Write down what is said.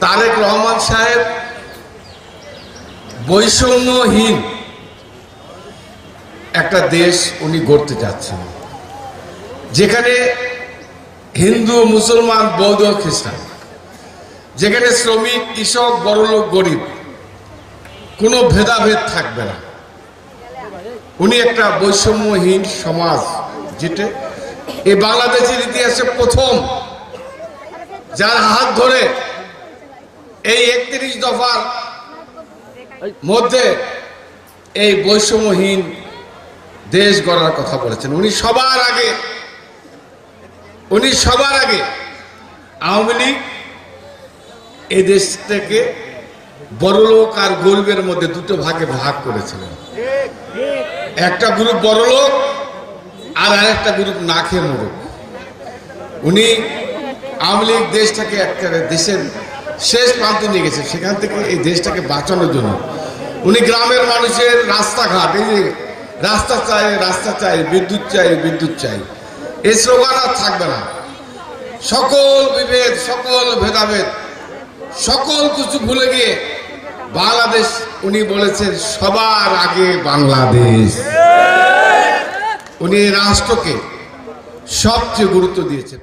তারেক রহমান সাহেব বৈষম্যহীন একটা দেশ উনি গড়তে যাচ্ছেন। যেখানে হিন্দু, মুসলমান, বৌদ্ধ, খ্রিস্টান, যেখানে শ্রমিক, কৃষক, বড়লোক, গরিব, কোনো ভেদাভেদ থাকবে না। উনি একটা বৈষম্যহীন সমাজ যেটা এই বাংলাদেশের ইতিহাসে প্রথম যার হাত ধরে এই একত্রিশ দফার মধ্যে এই বৈষম্যহীন দেশ গড়ার কথা বলেছেন। উনি সবার আগে, উনি সবার আগে আওয়ামী লীগ এই দেশ থেকে বড়লোক আর গরিবের মধ্যে দুটো ভাগে ভাগ করেছিলেন। একটা গ্রুপ বড়লোক আর আরেকটা গ্রুপ না খেয়ে মরুক উনি আওয়ামী লীগ দেশটাকে একটা দেশের শেষ প্রান্তে নিয়ে গেছে। সেখান থেকে এই দেশটাকে বাঁচানোর জন্য। উনি গ্রামের মানুষের রাস্তাঘাট, এই যে রাস্তা চাই রাস্তা চাই, বিদ্যুৎ চাই বিদ্যুৎ চাই। এই স্লোগান আর থাকবে না। সকল বিভেদ, সকল ভেদাভেদ, সকল কিছু ভুলে গিয়ে বাংলাদেশ, উনি বলেছেন, সবার আগে বাংলাদেশ। উনি রাষ্ট্রকে সবচেয়ে গুরুত্ব দিয়েছেন।